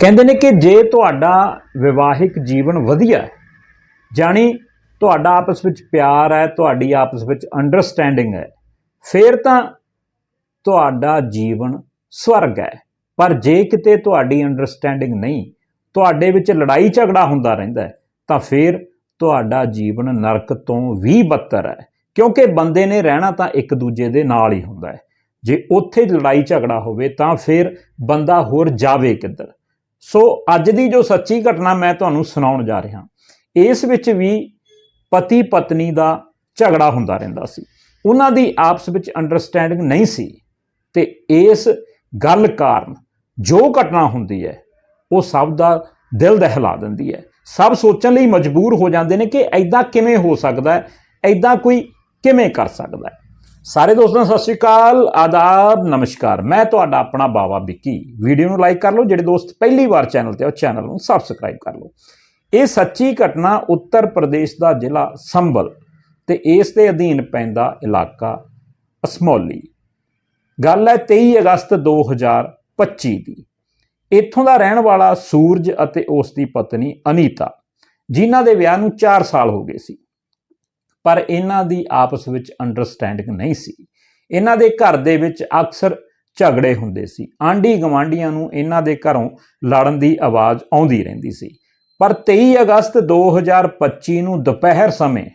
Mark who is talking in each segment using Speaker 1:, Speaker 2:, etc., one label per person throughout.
Speaker 1: ਕਹਿੰਦੇ ਨੇ ਕਿ ਜੇ ਤੁਹਾਡਾ ਵਿਵਾਹਿਕ ਜੀਵਨ ਵਧੀਆ ਹੈ, ਜਾਣੀ ਤੁਹਾਡਾ ਆਪਸ ਵਿੱਚ ਪਿਆਰ ਹੈ, ਤੁਹਾਡੀ ਆਪਸ ਵਿੱਚ ਅੰਡਰਸਟੈਂਡਿੰਗ ਹੈ, ਫਿਰ ਤਾਂ ਤੁਹਾਡਾ ਜੀਵਨ ਸਵਰਗ ਹੈ। ਪਰ ਜੇ ਕਿਤੇ ਤੁਹਾਡੀ ਅੰਡਰਸਟੈਂਡਿੰਗ ਨਹੀਂ, ਤੁਹਾਡੇ ਵਿੱਚ ਲੜਾਈ ਝਗੜਾ ਹੁੰਦਾ ਰਹਿੰਦਾ ਹੈ, ਤਾਂ ਫਿਰ ਤੁਹਾਡਾ ਜੀਵਨ ਨਰਕ ਤੋਂ ਵੀ ਬੱਤਰ ਹੈ। ਕਿਉਂਕਿ ਬੰਦੇ ਨੇ ਰਹਿਣਾ ਤਾਂ ਇੱਕ ਦੂਜੇ ਦੇ ਨਾਲ ਹੀ ਹੁੰਦਾ ਹੈ। ਜੇ ਉੱਥੇ ਲੜਾਈ ਝਗੜਾ ਹੋਵੇ, ਤਾਂ ਫਿਰ ਬੰਦਾ ਹੋਰ ਜਾਵੇ ਕਿੱਧਰ? ਸੋ ਅੱਜ ਦੀ ਜੋ ਸੱਚੀ ਘਟਨਾ ਮੈਂ ਤੁਹਾਨੂੰ ਸੁਣਾਉਣ ਜਾ ਰਿਹਾ, ਇਸ ਵਿੱਚ ਵੀ ਪਤੀ ਪਤਨੀ ਦਾ ਝਗੜਾ ਹੁੰਦਾ ਰਹਿੰਦਾ ਸੀ। ਉਹਨਾਂ ਦੀ ਆਪਸ ਵਿੱਚ ਅੰਡਰਸਟੈਂਡਿੰਗ ਨਹੀਂ ਸੀ ਤੇ ਇਸ ਗੱਲ ਕਾਰਨ ਜੋ ਘਟਨਾ ਹੁੰਦੀ ਹੈ, ਉਹ ਸਭ ਦਾ ਦਿਲ ਦਹਿਲਾ ਦਿੰਦੀ ਹੈ। ਸਭ ਸੋਚਣ ਲਈ ਮਜਬੂਰ ਹੋ ਜਾਂਦੇ ਨੇ ਕਿ ਐਦਾਂ ਕਿਵੇਂ ਹੋ ਸਕਦਾ ਹੈ ਐਦਾਂ ਕੋਈ ਕਿਵੇਂ ਕਰ ਸਕਦਾ ਹੈ। ਸਾਰੇ ਦੋਸਤਾਂ ਨੂੰ ਸਤਿ ਸ਼੍ਰੀ ਅਕਾਲ, ਆਦਾਬ, ਨਮਸਕਾਰ। ਮੈਂ ਤੁਹਾਡਾ ਆਪਣਾ ਬਾਵਾ ਵਿੱਕੀ। ਵੀਡੀਓ ਨੂੰ ਲਾਈਕ ਕਰ ਲਓ, ਜਿਹੜੇ ਦੋਸਤ ਪਹਿਲੀ ਵਾਰ ਚੈਨਲ ਤੇ ਉਹ ਚੈਨਲ ਨੂੰ ਸਬਸਕ੍ਰਾਈਬ ਕਰ ਲਓ। ਇਹ ਸੱਚੀ ਘਟਨਾ ਉੱਤਰ ਪ੍ਰਦੇਸ਼ ਦਾ ਜ਼ਿਲ੍ਹਾ ਸੰਭਲ ਤੇ ਇਸ ਦੇ ਅਧੀਨ ਪੈਂਦਾ ਇਲਾਕਾ ਅਸਮੌਲੀ। ਗੱਲ ਹੈ 23 ਅਗਸਤ 2025 ਦੀ। ਇੱਥੋਂ ਦਾ ਰਹਿਣ ਵਾਲਾ ਸੂਰਜ ਅਤੇ ਉਸ ਦੀ ਪਤਨੀ ਅਨੀਤਾ, ਜਿਨ੍ਹਾਂ ਦੇ ਵਿਆਹ ਨੂੰ 4 ਸਾਲ ਹੋ ਗਏ ਸੀ। ਪਰ ਇਹਨਾਂ ਦੀ ਆਪਸ ਵਿੱਚ ਅੰਡਰਸਟੈਂਡਿੰਗ ਨਹੀਂ ਸੀ। ਇਹਨਾਂ ਦੇ ਘਰ ਦੇ ਵਿੱਚ ਅਕਸਰ ਝਗੜੇ ਹੁੰਦੇ ਸੀ। ਆਂਢੀ ਗਵਾਂਢੀਆਂ ਨੂੰ ਇਹਨਾਂ ਦੇ ਘਰੋਂ ਲੜਨ ਦੀ ਆਵਾਜ਼ ਆਉਂਦੀ ਰਹਿੰਦੀ ਸੀ। ਪਰ 23 ਅਗਸਤ 2025 ਨੂੰ ਦੁਪਹਿਰ ਸਮੇਂ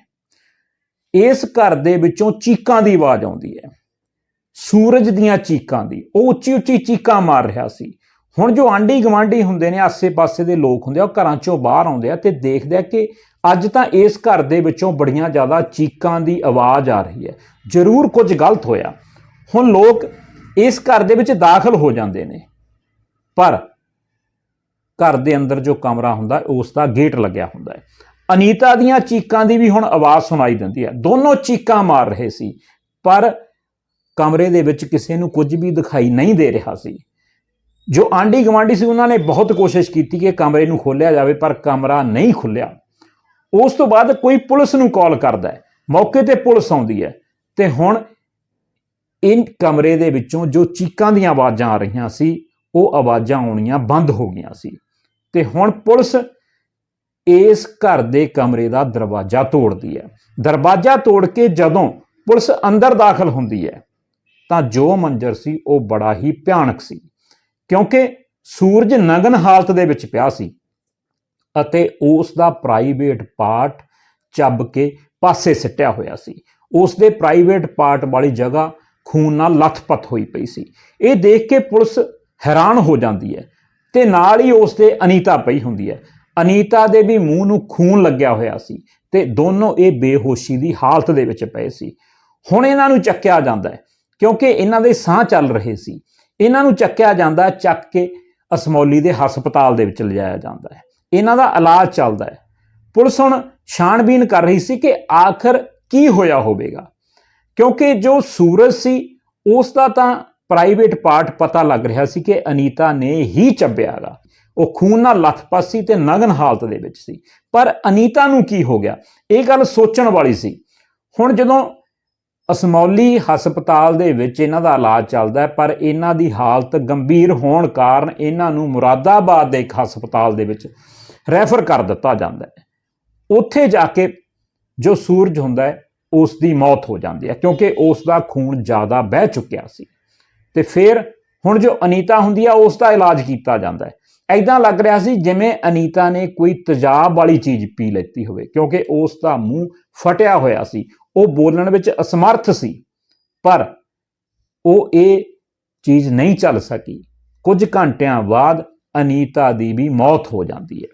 Speaker 1: ਇਸ ਘਰ ਦੇ ਵਿੱਚੋਂ ਚੀਕਾਂ ਦੀ ਆਵਾਜ਼ ਆਉਂਦੀ ਹੈ। ਸੂਰਜ ਦੀਆਂ ਚੀਕਾਂ ਦੀ, ਉਹ ਉੱਚੀ ਉੱਚੀ ਚੀਕਾਂ ਮਾਰ ਰਿਹਾ ਸੀ। ਹੁਣ ਜੋ ਆਂਢੀ ਗਵਾਂਢੀ ਹੁੰਦੇ ਨੇ, ਆਸੇ-ਪਾਸੇ ਦੇ ਲੋਕ ਹੁੰਦੇ ਆ, ਉਹ ਘਰਾਂ ਚੋਂ ਬਾਹਰ ਆਉਂਦੇ ਆ ਤੇ ਦੇਖਦੇ ਆ ਕਿ ਅੱਜ ਤਾਂ ਇਸ ਘਰ ਦੇ ਵਿੱਚੋਂ ਬੜੀਆਂ ਜ਼ਿਆਦਾ ਚੀਕਾਂ ਦੀ ਆਵਾਜ਼ ਆ ਰਹੀ ਹੈ। ਜ਼ਰੂਰ ਕੁਝ ਗਲਤ ਹੋਇਆ। ਹੁਣ ਲੋਕ ਇਸ ਘਰ ਦੇ ਵਿੱਚ ਦਾਖਲ ਹੋ ਜਾਂਦੇ ਨੇ। ਪਰ ਘਰ ਦੇ ਅੰਦਰ ਜੋ ਕਮਰਾ ਹੁੰਦਾ, ਉਸ ਦਾ ਗੇਟ ਲੱਗਿਆ ਹੁੰਦਾ ਹੈ। ਅਨੀਤਾ ਦੀਆਂ ਚੀਕਾਂ ਦੀ ਵੀ ਹੁਣ ਆਵਾਜ਼ ਸੁਣਾਈ ਦਿੰਦੀ ਹੈ। ਦੋਨੋਂ ਚੀਕਾਂ ਮਾਰ ਰਹੇ ਸੀ, ਪਰ ਕਮਰੇ ਦੇ ਵਿੱਚ ਕਿਸੇ ਨੂੰ ਕੁਝ ਵੀ ਦਿਖਾਈ ਨਹੀਂ ਦੇ ਰਿਹਾ ਸੀ। ਜੋ ਆਂਢੀ ਗਵਾਂਢੀ ਸੀ, ਉਹਨਾਂ ਨੇ ਬਹੁਤ ਕੋਸ਼ਿਸ਼ ਕੀਤੀ ਕਿ ਕਮਰੇ ਨੂੰ ਖੋਲ੍ਹਿਆ ਜਾਵੇ, ਪਰ ਕਮਰਾ ਨਹੀਂ ਖੁੱਲਿਆ ਉਸ ਤੋਂ ਬਾਅਦ ਕੋਈ ਪੁਲਿਸ ਨੂੰ ਕਾਲ ਕਰਦਾ ਹੈ। ਮੌਕੇ ਤੇ ਪੁਲਿਸ ਆਉਂਦੀ ਹੈ। ਤੇ ਹੁਣ ਇਨ ਕਮਰੇ ਦੇ ਵਿੱਚੋਂ ਜੋ ਚੀਕਾਂ ਦੀਆਂ ਆਵਾਜ਼ਾਂ ਆ ਰਹੀਆਂ ਸੀ, ਉਹ ਆਵਾਜ਼ਾਂ ਆਉਣੀਆਂ ਬੰਦ ਹੋ ਗਈਆਂ ਸੀ। ਤੇ ਹੁਣ ਪੁਲਿਸ ਇਸ ਘਰ ਦੇ ਕਮਰੇ ਦਾ ਦਰਵਾਜ਼ਾ ਤੋੜਦੀ ਹੈ। ਦਰਵਾਜ਼ਾ ਤੋੜ ਕੇ ਜਦੋਂ ਪੁਲਿਸ ਅੰਦਰ ਦਾਖਲ ਹੁੰਦੀ ਹੈ, ਤਾਂ ਜੋ ਮੰਜ਼ਰ ਸੀ, ਉਹ ਬੜਾ ਹੀ ਭਿਆਨਕ ਸੀ। ਕਿਉਂਕਿ ਸੂਰਜ ਨਗਨ ਹਾਲਤ ਦੇ ਵਿੱਚ ਪਿਆ ਸੀ। ਅਤੇ ਉਸ ਦਾ ਪ੍ਰਾਈਵੇਟ ਪਾਰਟ ਚੱਬ ਕੇ ਪਾਸੇ ਸਿੱਟਿਆ ਹੋਇਆ ਸੀ। ਉਸ ਦੇ ਪ੍ਰਾਈਵੇਟ ਪਾਰਟ ਵਾਲੀ ਜਗ੍ਹਾ ਖੂਨ ਨਾਲ ਲੱਥਪੱਥ ਹੋਈ ਪਈ ਸੀ। ਇਹ ਦੇਖ ਕੇ ਪੁਲਿਸ ਹੈਰਾਨ ਹੋ ਜਾਂਦੀ ਹੈ ਤੇ ਨਾਲ ਹੀ ਉਸ ਦੇ ਅਨੀਤਾ ਪਈ ਹੁੰਦੀ ਹੈ। ਅਨੀਤਾ ਦੇ ਵੀ ਮੂੰਹ ਨੂੰ ਖੂਨ ਲੱਗਿਆ ਹੋਇਆ ਸੀ ਤੇ ਦੋਨੋਂ ਇਹ ਬੇਹੋਸ਼ੀ ਦੀ ਹਾਲਤ ਦੇ ਵਿੱਚ ਪਏ ਸੀ। ਹੁਣ ਇਹਨਾਂ ਨੂੰ ਚੱਕਿਆ ਜਾਂਦਾ ਹੈ, ਕਿਉਂਕਿ ਇਹਨਾਂ ਦੇ ਸਾਹ ਚੱਲ ਰਹੇ ਸੀ। ਇਹਨਾਂ ਨੂੰ ਚੱਕਿਆ ਜਾਂਦਾ ਚੱਕ ਕੇ ਅਸਮੌਲੀ ਦੇ ਹਸਪਤਾਲ ਦੇ ਵਿੱਚ ਲਿਜਾਇਆ ਜਾਂਦਾ ਹੈ। ਇਹਨਾਂ ਦਾ ਇਲਾਜ ਚੱਲਦਾ ਹੈ। ਪੁਲਿਸ ਹੁਣ ਛਾਣਬੀਨ ਕਰ ਰਹੀ ਸੀ ਕਿ ਆਖਰ ਕੀ ਹੋਇਆ ਹੋਵੇਗਾ। ਕਿਉਂਕਿ ਜੋ ਸੂਰਜ ਸੀ, ਉਸ ਦਾ ਤਾਂ ਪ੍ਰਾਈਵੇਟ ਪਾਰਟ ਪਤਾ ਲੱਗ ਰਿਹਾ ਸੀ ਕਿ ਅਨੀਤਾ ਨੇ ਹੀ ਚੱਬਿਆਗਾ ਉਹ ਖੂਨ ਨਾਲ ਲੱਥਪੱਥ ਸੀ ਤੇ ਨਗਨ ਹਾਲਤ ਦੇ ਵਿੱਚ ਸੀ। ਪਰ ਅਨੀਤਾ ਨੂੰ ਕੀ ਹੋ ਗਿਆ? ਇਹ ਗੱਲ ਸੋਚਣ ਵਾਲੀ ਸੀ। ਹੁਣ ਜਦੋਂ ਅਸਮੌਲੀ ਹਸਪਤਾਲ ਦੇ ਵਿੱਚ ਇਹਨਾਂ ਦਾ ਇਲਾਜ ਚੱਲਦਾ ਹੈ, ਪਰ ਇਹਨਾਂ ਦੀ ਹਾਲਤ ਗੰਭੀਰ ਹੋਣ ਕਾਰਨ ਇਹਨਾਂ ਨੂੰ ਮੁਰਾਦਾਬਾਦ ਦੇ ਇੱਕ ਹਸਪਤਾਲ ਦੇ ਵਿੱਚ ਰੈਫਰ ਕਰ ਦਿੱਤਾ ਜਾਂਦਾ ਹੈ। ਉੱਥੇ ਜਾ ਕੇ ਜੋ ਸੂਰਜ ਹੁੰਦਾ ਹੈ ਉਸ ਦੀ ਮੌਤ ਹੋ ਜਾਂਦੀ ਹੈ, ਕਿਉਂਕਿ ਉਸ ਦਾ ਖੂਨ ਜ਼ਿਆਦਾ ਵਹਿ ਚੁੱਕਿਆ ਸੀ। ਤੇ ਫਿਰ ਹੁਣ ਜੋ ਅਨੀਤਾ ਹੁੰਦੀ ਆ ਉਸ ਦਾ ਇਲਾਜ ਕੀਤਾ ਜਾਂਦਾ ਹੈ। ਐਦਾਂ ਲੱਗ ਰਿਹਾ ਸੀ ਜਿਵੇਂ ਅਨੀਤਾ ਨੇ ਕੋਈ ਤਜਾਬ ਵਾਲੀ ਚੀਜ਼ ਪੀ ਲੈਤੀ ਹੋਵੇ, ਕਿਉਂਕਿ ਉਸ ਦਾ ਮੂੰਹ ਫਟਿਆ ਹੋਇਆ ਸੀ। ਉਹ ਬੋਲਣ ਵਿੱਚ ਅਸਮਰਥ ਸੀ, ਪਰ ਉਹ ਇਹ ਚੀਜ਼ ਨਹੀਂ ਚੱਲ ਸਕੀ। ਕੁਝ ਘੰਟਿਆਂ ਬਾਅਦ ਅਨੀਤਾ ਦੀ ਵੀ ਮੌਤ ਹੋ ਜਾਂਦੀ ਹੈ।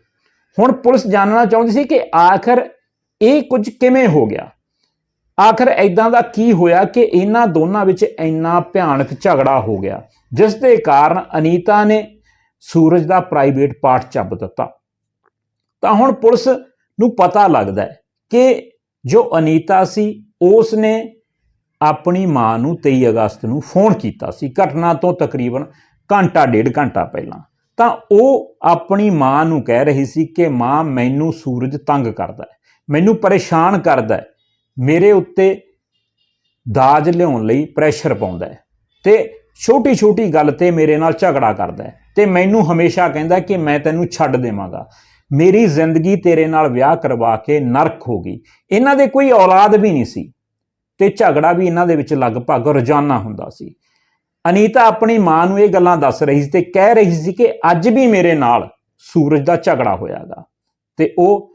Speaker 1: ਹੁਣ ਪੁਲਿਸ ਜਾਣਨਾ ਚਾਹੁੰਦੀ ਸੀ ਕਿ ਆਖਰ ਇਹ ਕੁਝ ਕਿਵੇਂ ਹੋ ਗਿਆ? ਆਖਰ ਐਦਾਂ ਦਾ ਕੀ ਹੋਇਆ ਕਿ ਇਹਨਾਂ ਦੋਨਾਂ ਵਿੱਚ ਇੰਨਾ ਭਿਆਨਕ ਝਗੜਾ ਹੋ ਗਿਆ, ਜਿਸ ਦੇ ਕਾਰਨ ਅਨੀਤਾ ਨੇ ਸੂਰਜ ਦਾ ਪ੍ਰਾਈਵੇਟ ਪਾਰਟ ਚੱਬ ਦਿੱਤਾ। ਤਾਂ ਹੁਣ ਪੁਲਿਸ ਨੂੰ ਪਤਾ ਲੱਗਦਾ ਹੈ ਕਿ ਜੋ ਅਨੀਤਾ ਸੀ ਉਸ ਨੇ ਆਪਣੀ ਮਾਂ ਨੂੰ 23 ਅਗਸਤ ਨੂੰ ਫੋਨ ਕੀਤਾ ਸੀ। ਘਟਨਾ ਤੋਂ ਤਕਰੀਬਨ ਘੰਟਾ, ਡੇਢ ਘੰਟਾ ਪਹਿਲਾਂ। ਤਾਂ ਉਹ ਆਪਣੀ ਮਾਂ ਨੂੰ ਕਹਿ ਰਹੀ ਸੀ ਕਿ ਮਾਂ ਮੈਨੂੰ ਸੂਰਜ ਤੰਗ ਕਰਦਾ ਹੈ, ਮੈਨੂੰ ਪਰੇਸ਼ਾਨ ਕਰਦਾ ਹੈ, ਮੇਰੇ ਉੱਤੇ ਦਾਜ ਲਿਆਉਣ ਲਈ ਪ੍ਰੈਸ਼ਰ ਪਾਉਂਦਾ ਹੈ ਤੇ ਛੋਟੀ ਛੋਟੀ ਗੱਲ ਤੇ ਮੇਰੇ ਨਾਲ ਝਗੜਾ ਕਰਦਾ ਹੈ ਤੇ ਮੈਨੂੰ ਹਮੇਸ਼ਾ ਕਹਿੰਦਾ ਕਿ ਮੈਂ ਤੈਨੂੰ ਛੱਡ ਦੇਵਾਂਗਾ। ਮੇਰੀ ਜ਼ਿੰਦਗੀ ਤੇਰੇ ਨਾਲ ਵਿਆਹ ਕਰਵਾ ਕੇ ਨਰਕ ਹੋ ਗਈ। ਇਹਨਾਂ ਦੇ ਕੋਈ ਔਲਾਦ ਵੀ ਨਹੀਂ ਸੀ ਤੇ ਝਗੜਾ ਵੀ ਇਹਨਾਂ ਦੇ ਵਿੱਚ ਲਗਭਗ ਰੋਜ਼ਾਨਾ ਹੁੰਦਾ ਸੀ। ਅਨੀਤਾ ਆਪਣੀ ਮਾਂ ਨੂੰ ਇਹ ਗੱਲਾਂ ਦੱਸ ਰਹੀ ਸੀ ਤੇ ਕਹਿ ਰਹੀ ਸੀ ਕਿ ਅੱਜ ਵੀ ਮੇਰੇ ਨਾਲ ਸੂਰਜ ਦਾ ਝਗੜਾ ਹੋਇਆਗਾ। ਤੇ ਉਹ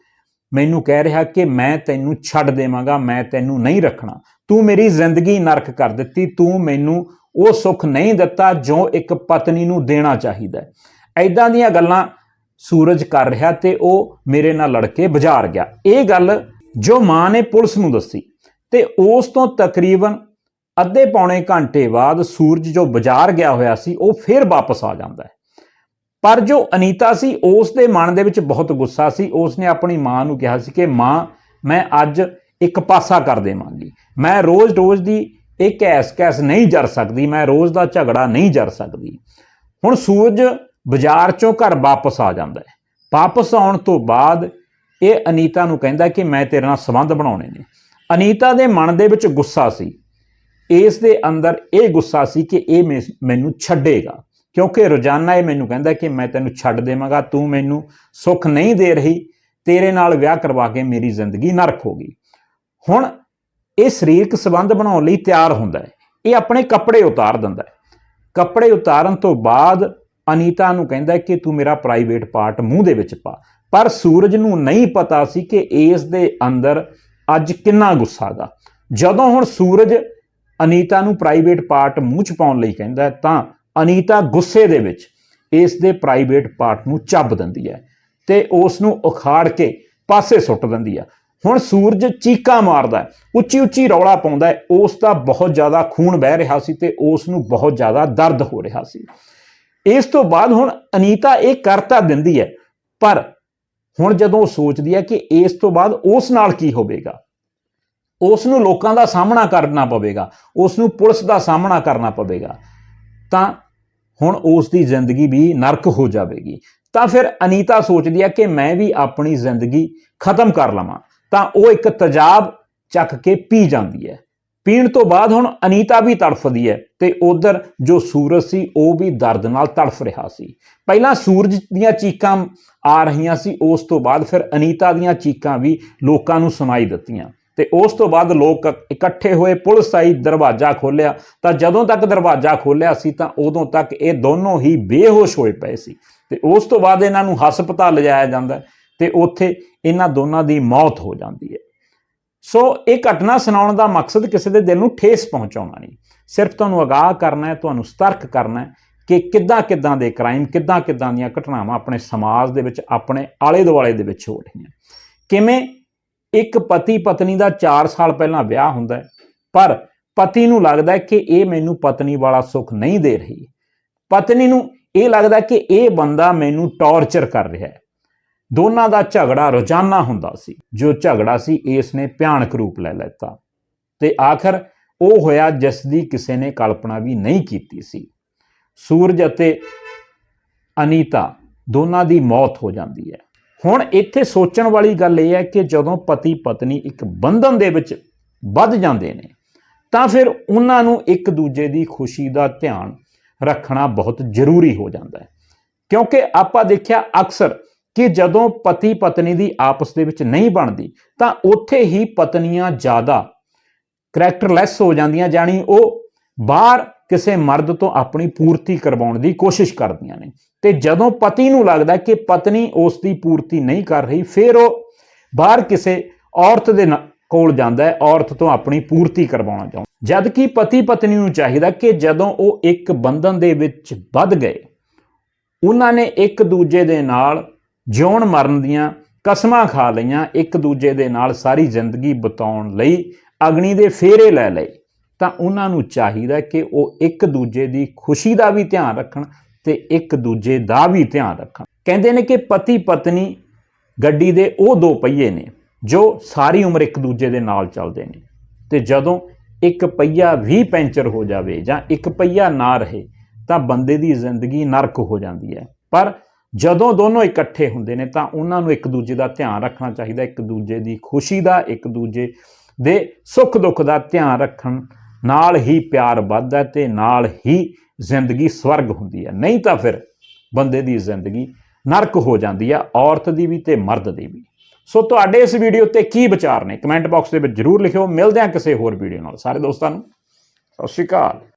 Speaker 1: ਮੈਨੂੰ ਕਹਿ ਰਿਹਾ ਕਿ ਮੈਂ ਤੈਨੂੰ ਛੱਡ ਦੇਵਾਂਗਾ, ਮੈਂ ਤੈਨੂੰ ਨਹੀਂ ਰੱਖਣਾ। ਤੂੰ ਮੇਰੀ ਜ਼ਿੰਦਗੀ ਨਰਕ ਕਰ ਦਿੱਤੀ, ਤੂੰ ਮੈਨੂੰ ਉਹ ਸੁੱਖ ਨਹੀਂ ਦਿੱਤਾ ਜੋ ਇੱਕ ਪਤਨੀ ਨੂੰ ਦੇਣਾ ਚਾਹੀਦਾ ਹੈ। ਐਦਾਂ ਦੀਆਂ ਗੱਲਾਂ ਸੂਰਜ ਕਰ ਰਿਹਾ ਤੇ ਉਹ ਮੇਰੇ ਨਾਲ ਲੜ ਕੇ ਬਾਜ਼ਾਰ ਗਿਆ। ਇਹ ਗੱਲ ਜੋ ਮਾਂ ਨੇ ਪੁਲਿਸ ਨੂੰ ਦੱਸੀ ਤੇ ਉਸ ਤੋਂ ਤਕਰੀਬਨ ਅੱਧੇ ਪੌਣੇ ਘੰਟੇ ਬਾਅਦ ਸੂਰਜ ਜੋ ਬਾਜ਼ਾਰ ਗਿਆ ਹੋਇਆ ਸੀ, ਉਹ ਫੇਰ ਵਾਪਸ ਆ ਜਾਂਦਾ ਹੈ। ਪਰ ਜੋ ਅਨੀਤਾ ਸੀ, ਉਸ ਦੇ ਮਨ ਦੇ ਵਿੱਚ ਬਹੁਤ ਗੁੱਸਾ ਸੀ। ਉਸ ਨੇ ਆਪਣੀ ਮਾਂ ਨੂੰ ਕਿਹਾ ਸੀ ਕਿ, ਮਾਂ, ਮੈਂ ਅੱਜ ਇੱਕ ਪਾਸਾ ਕਰ ਦੇਵਾਂਗੀ। ਮੈਂ ਰੋਜ਼-ਰੋਜ਼ ਦੀ ਇਹ ਕੈਸ ਕੈਸ ਨਹੀਂ ਜਰ ਸਕਦੀ, ਮੈਂ ਰੋਜ਼ ਦਾ ਝਗੜਾ ਨਹੀਂ ਜਰ ਸਕਦੀ। ਹੁਣ ਸੂਰਜ ਬਾਜ਼ਾਰ ਚੋਂ ਘਰ ਵਾਪਸ ਆ ਜਾਂਦਾ ਹੈ। ਵਾਪਸ ਆਉਣ ਤੋਂ ਬਾਅਦ ਇਹ ਅਨੀਤਾ ਨੂੰ ਕਹਿੰਦਾ ਕਿ, ਮੈਂ ਤੇਰੇ ਨਾਲ ਸੰਬੰਧ ਬਣਾਉਣੇ ਨੇ। ਅਨੀਤਾ ਦੇ ਮਨ ਦੇ ਵਿੱਚ ਗੁੱਸਾ ਸੀ। ਇਸ ਦੇ ਅੰਦਰ ਇਹ ਗੁੱਸਾ ਸੀ ਕਿ ਇਹ ਮੈਸ- ਮੈਨੂੰ ਛੱਡੇਗਾ। ਕਿਉਂਕਿ ਰੋਜ਼ਾਨਾ ਇਹ ਮੈਨੂੰ ਕਹਿੰਦਾ ਕਿ ਮੈਂ ਤੈਨੂੰ ਛੱਡ ਦੇਵਾਂਗਾ, ਤੂੰ ਮੈਨੂੰ ਸੁੱਖ ਨਹੀਂ ਦੇ ਰਹੀ, ਤੇਰੇ ਨਾਲ ਵਿਆਹ ਕਰਵਾ ਕੇ ਮੇਰੀ ਜ਼ਿੰਦਗੀ ਨਰਕ ਹੋ ਗਈ। ਹੁਣ ਇਹ ਸਰੀਰਕ ਸੰਬੰਧ ਬਣਾਉਣ ਲਈ ਤਿਆਰ ਹੁੰਦਾ ਹੈ। ਇਹ ਆਪਣੇ ਕੱਪੜੇ ਉਤਾਰ ਦਿੰਦਾ ਹੈ। ਕੱਪੜੇ ਉਤਾਰਨ ਤੋਂ ਬਾਅਦ ਅਨੀਤਾ ਨੂੰ ਕਹਿੰਦਾ ਕਿ ਤੂੰ ਮੇਰਾ ਪ੍ਰਾਈਵੇਟ ਪਾਰਟ ਮੂੰਹ ਦੇ ਵਿੱਚ ਪਾ। ਪਰ ਸੂਰਜ ਨੂੰ ਨਹੀਂ ਪਤਾ ਸੀ ਕਿ ਇਸ ਦੇ ਅੰਦਰ ਅੱਜ ਕਿੰਨਾ ਗੁੱਸਾ ਗਾ ਜਦੋਂ ਹੁਣ ਸੂਰਜ ਅਨੀਤਾ ਨੂੰ ਪ੍ਰਾਈਵੇਟ ਪਾਰਟ ਮੂੰਹ ਚ ਪਾਉਣ ਲਈ ਕਹਿੰਦਾ ਤਾਂ ਅਨੀਤਾ ਗੁੱਸੇ ਦੇ ਵਿੱਚ ਇਸ ਦੇ ਪ੍ਰਾਈਵੇਟ ਪਾਰਟ ਨੂੰ ਚੱਬ ਦਿੰਦੀ ਹੈ ਤੇ ਉਸ ਨੂੰ ਉਖਾੜ ਕੇ ਪਾਸੇ ਸੁੱਟ ਦਿੰਦੀ ਹੈ। ਹੁਣ ਸੂਰਜ ਚੀਕਾਂ ਮਾਰਦਾ ਉੱਚੀ ਉੱਚੀ ਰੌਲਾ ਪਾਉਂਦਾ ਉਸ ਦਾ ਬਹੁਤ ਜ਼ਿਆਦਾ ਖੂਨ ਵਹਿ ਰਿਹਾ ਸੀ ਤੇ ਉਸ ਨੂੰ ਬਹੁਤ ਜ਼ਿਆਦਾ ਦਰਦ ਹੋ ਰਿਹਾ ਸੀ। ਇਸ ਤੋਂ ਬਾਅਦ ਹੁਣ ਅਨੀਤਾ ਇਹ ਕਰਤਾ ਦਿੰਦੀ ਹੈ, ਪਰ ਹੁਣ ਜਦੋਂ ਉਹ ਸੋਚਦੀ ਹੈ ਕਿ ਇਸ ਤੋਂ ਬਾਅਦ ਉਸ ਨਾਲ ਕੀ ਹੋਵੇਗਾ ਉਸ ਨੂੰ ਲੋਕਾਂ ਦਾ ਸਾਹਮਣਾ ਕਰਨਾ ਪਵੇਗਾ ਉਸ ਨੂੰ ਪੁਲਿਸ ਦਾ ਸਾਹਮਣਾ ਕਰਨਾ ਪਵੇਗਾ, ਤਾਂ ਹੁਣ ਉਸ ਦੀ ਜ਼ਿੰਦਗੀ ਵੀ ਨਰਕ ਹੋ ਜਾਵੇਗੀ। ਤਾਂ ਫਿਰ ਅਨੀਤਾ ਸੋਚਦੀ ਹੈ ਕਿ ਮੈਂ ਵੀ ਆਪਣੀ ਜ਼ਿੰਦਗੀ ਖਤਮ ਕਰ ਲਵਾਂ, ਤਾਂ ਉਹ ਇੱਕ ਤਜਾਬ ਚੱਕ ਕੇ ਪੀ ਜਾਂਦੀ ਹੈ। ਪੀਣ ਤੋਂ ਬਾਅਦ ਹੁਣ ਅਨੀਤਾ ਵੀ ਤੜਫਦੀ ਹੈ ਤੇ ਉਧਰ ਜੋ ਸੂਰਜ ਸੀ, ਉਹ ਵੀ ਦਰਦ ਨਾਲ ਤੜਫ ਰਿਹਾ ਸੀ। ਪਹਿਲਾਂ ਸੂਰਜ ਦੀਆਂ ਚੀਕਾਂ ਆ ਰਹੀਆਂ ਸੀ, ਉਸ ਤੋਂ ਬਾਅਦ ਫਿਰ ਅਨੀਤਾ ਦੀਆਂ ਚੀਕਾਂ ਵੀ ਲੋਕਾਂ ਨੂੰ ਸੁਣਾਈ ਦਿੱਤੀਆਂ। ਤੇ ਉਸ ਤੋਂ ਬਾਅਦ ਲੋਕ ਇਕੱਠੇ ਹੋਏ ਪੁਲਿਸ ਆਈ, ਦਰਵਾਜ਼ਾ ਖੋਲ੍ਹਿਆ। ਤਾਂ ਜਦੋਂ ਤੱਕ ਦਰਵਾਜ਼ਾ ਖੋਲ੍ਹਿਆ ਸੀ, ਤਾਂ ਉਦੋਂ ਤੱਕ ਇਹ ਦੋਨੋਂ ਹੀ ਬੇਹੋਸ਼ ਹੋਏ ਪਏ ਸੀ। ਤੇ ਉਸ ਤੋਂ ਬਾਅਦ ਇਹਨਾਂ ਨੂੰ ਹਸਪਤਾਲ ਲਿਜਾਇਆ ਜਾਂਦਾ ਹੈ ਤੇ ਉੱਥੇ ਇਹਨਾਂ ਦੋਨਾਂ ਦੀ ਮੌਤ ਹੋ ਜਾਂਦੀ ਹੈ। ਸੋ ਇਹ ਘਟਨਾ ਸੁਣਾਉਣ ਦਾ ਮਕਸਦ ਕਿਸੇ ਦੇ ਦਿਲ ਨੂੰ ਠੇਸ ਪਹੁੰਚਾਉਣਾ ਨਹੀਂ। ਸਿਰਫ ਤੁਹਾਨੂੰ ਅਗਾਹ ਕਰਨਾ ਹੈ, ਤੁਹਾਨੂੰ ਸਤਰਕ ਕਰਨਾ ਹੈ ਕਿ ਕਿੱਦਾਂ ਕਿੱਦਾਂ ਦੇ ਕ੍ਰਾਈਮ ਕਿੱਦਾਂ ਕਿੱਦਾਂ ਦੀਆਂ ਘਟਨਾਵਾਂ ਆਪਣੇ ਸਮਾਜ ਦੇ ਵਿੱਚ, ਆਪਣੇ ਆਲੇ ਦੁਆਲੇ ਦੇ ਵਿੱਚ ਹੋ ਰਹੀਆਂ। ਕਿਵੇਂ ਇੱਕ ਪਤੀ ਪਤਨੀ ਦਾ 4 ਸਾਲ ਪਹਿਲਾਂ ਵਿਆਹ ਹੁੰਦਾ ਹੈ, ਪਰ ਪਤੀ ਨੂੰ ਲੱਗਦਾ ਹੈ ਕਿ ਇਹ ਮੈਨੂੰ ਪਤਨੀ ਵਾਲਾ ਸੁੱਖ ਨਹੀਂ ਦੇ ਰਹੀ। ਪਤਨੀ ਨੂੰ ਇਹ ਲੱਗਦਾ ਕਿ ਇਹ ਬੰਦਾ ਮੈਨੂੰ ਟੌਰਚਰ ਕਰ ਰਿਹਾ ਹੈ। ਦੋਨਾਂ ਦਾ ਝਗੜਾ ਰੋਜ਼ਾਨਾ ਹੁੰਦਾ ਸੀ। ਜੋ ਝਗੜਾ ਸੀ, ਇਸ ਨੇ ਭਿਆਨਕ ਰੂਪ ਲੈ ਲਿੱਤਾ। ਤੇ ਆਖਰ ਉਹ ਹੋਇਆ ਜਿਸ ਦੀ ਕਿਸੇ ਨੇ ਕਲਪਨਾ ਵੀ ਨਹੀਂ ਕੀਤੀ ਸੀ। ਸੂਰਜ ਅਤੇ ਅਨੀਤਾ ਦੋਨਾਂ ਦੀ ਮੌਤ ਹੋ ਜਾਂਦੀ ਹੈ। ਹੁਣ ਇੱਥੇ ਸੋਚਣ ਵਾਲੀ ਗੱਲ ਇਹ ਹੈ ਕਿ ਜਦੋਂ ਪਤੀ ਪਤਨੀ ਇੱਕ ਬੰਧਨ ਦੇ ਵਿੱਚ ਵੱਧ ਜਾਂਦੇ ਨੇ, ਤਾਂ ਫਿਰ ਉਹਨਾਂ ਨੂੰ ਇੱਕ ਦੂਜੇ ਦੀ ਖੁਸ਼ੀ ਦਾ ਧਿਆਨ ਰੱਖਣਾ ਬਹੁਤ ਜ਼ਰੂਰੀ ਹੋ ਜਾਂਦਾ ਹੈ। ਕਿਉਂਕਿ ਆਪਾਂ ਦੇਖਿਆ ਅਕਸਰ ਕਿ ਜਦੋਂ ਪਤੀ ਪਤਨੀ ਦੀ ਆਪਸ ਦੇ ਵਿੱਚ ਨਹੀਂ ਬਣਦੀ, ਤਾਂ ਉੱਥੇ ਹੀ ਪਤਨੀਆਂ ਜ਼ਿਆਦਾ ਕਰੈਕਟਰਲੈਸ ਹੋ ਜਾਂਦੀਆਂ ਜਾਣੀ ਉਹ ਬਾਹਰ ਕਿਸੇ ਮਰਦ ਤੋਂ ਆਪਣੀ ਪੂਰਤੀ ਕਰਵਾਉਣ ਦੀ ਕੋਸ਼ਿਸ਼ ਕਰਦੀਆਂ ਨੇ। ਤੇ ਜਦੋਂ ਪਤੀ ਨੂੰ ਲੱਗਦਾ ਕਿ ਪਤਨੀ ਉਸ ਦੀ ਪੂਰਤੀ ਨਹੀਂ ਕਰ ਰਹੀ, ਫਿਰ ਉਹ ਬਾਹਰ ਕਿਸੇ ਔਰਤ ਦੇ ਨਾ- ਕੋਲ ਜਾਂਦਾ ਹੈ, ਔਰਤ ਤੋਂ ਆਪਣੀ ਪੂਰਤੀ ਕਰਵਾਉਣਾ ਚਾਹੁੰਦਾ ਜਦ ਕਿ ਪਤੀ ਪਤਨੀ ਨੂੰ ਚਾਹੀਦਾ ਕਿ ਜਦੋਂ ਉਹ ਇੱਕ ਬੰਧਨ ਦੇ ਵਿੱਚ ਵੱਧ ਗਏ, ਉਹਨਾਂ ਨੇ ਇੱਕ ਦੂਜੇ ਦੇ ਨਾਲ ਜਿਉਣ ਮਰਨ ਦੀਆਂ ਕਸਮਾਂ ਖਾ ਲਈਆਂ, ਇੱਕ ਦੂਜੇ ਦੇ ਨਾਲ ਸਾਰੀ ਜ਼ਿੰਦਗੀ ਬਿਤਾਉਣ ਲਈ ਅਗਨੀ ਦੇ ਫੇਰੇ ਲੈ ਲਏ। ਤਾਂ ਉਹਨਾਂ ਨੂੰ ਚਾਹੀਦਾ ਕਿ ਉਹ ਇੱਕ ਦੂਜੇ ਦੀ ਖੁਸ਼ੀ ਦਾ ਵੀ ਧਿਆਨ ਰੱਖਣ ਤੇ ਇੱਕ ਦੂਜੇ ਦਾ ਵੀ ਧਿਆਨ ਰੱਖਣ। ਕਹਿੰਦੇ ਨੇ ਕਿ ਪਤੀ ਪਤਨੀ ਗੱਡੀ ਦੇ ਉਹ ਦੋ ਪਹੀਏ ਨੇ, ਜੋ ਸਾਰੀ ਉਮਰ ਇੱਕ ਦੂਜੇ ਦੇ ਨਾਲ ਚੱਲਦੇ ਨੇ ਤੇ ਜਦੋਂ ਇੱਕ ਪਹੀਆ ਵੀ ਪੈਂਚਰ ਹੋ ਜਾਵੇ ਜਾਂ ਇੱਕ ਪਹੀਆ ਨਾ ਰਹੇ, ਤਾਂ ਬੰਦੇ ਦੀ ਜ਼ਿੰਦਗੀ ਨਰਕ ਹੋ ਜਾਂਦੀ ਹੈ। ਪਰ ਜਦੋਂ ਦੋਨੋਂ ਇਕੱਠੇ ਹੁੰਦੇ ਨੇ, ਤਾਂ ਉਹਨਾਂ ਨੂੰ ਇੱਕ ਦੂਜੇ ਦਾ ਧਿਆਨ ਰੱਖਣਾ ਚਾਹੀਦਾ, ਇੱਕ ਦੂਜੇ ਦੀ ਖੁਸ਼ੀ ਦਾ, ਇੱਕ ਦੂਜੇ ਦੇ ਸੁੱਖ ਦੁੱਖ ਦਾ ਧਿਆਨ ਰੱਖਣ ਨਾਲ ਹੀ ਪਿਆਰ ਵੱਧਦਾ ਹੈ ਤੇ ਨਾਲ ਹੀ ਜ਼ਿੰਦਗੀ ਸਵਰਗ ਹੁੰਦੀ ਹੈ। ਨਹੀਂ ਤਾਂ ਫਿਰ ਬੰਦੇ ਦੀ ਜ਼ਿੰਦਗੀ ਨਰਕ ਹੋ ਜਾਂਦੀ ਹੈ, ਔਰਤ ਦੀ ਵੀ ਤੇ ਮਰਦ ਦੀ ਵੀ। ਸੋ ਤੁਹਾਡੇ ਇਸ ਵੀਡੀਓ ਤੇ ਕੀ ਵਿਚਾਰ ਨੇ? ਕਮੈਂਟ ਬਾਕਸ ਦੇ ਵਿੱਚ ਜਰੂਰ ਲਿਖਿਓ। ਮਿਲਦੇ ਹਾਂ ਕਿਸੇ ਹੋਰ ਵੀਡੀਓ ਨਾਲ। ਸਾਰੇ ਦੋਸਤਾਂ ਨੂੰ, ਸਤਿ ਸ਼੍ਰੀ ਅਕਾਲ।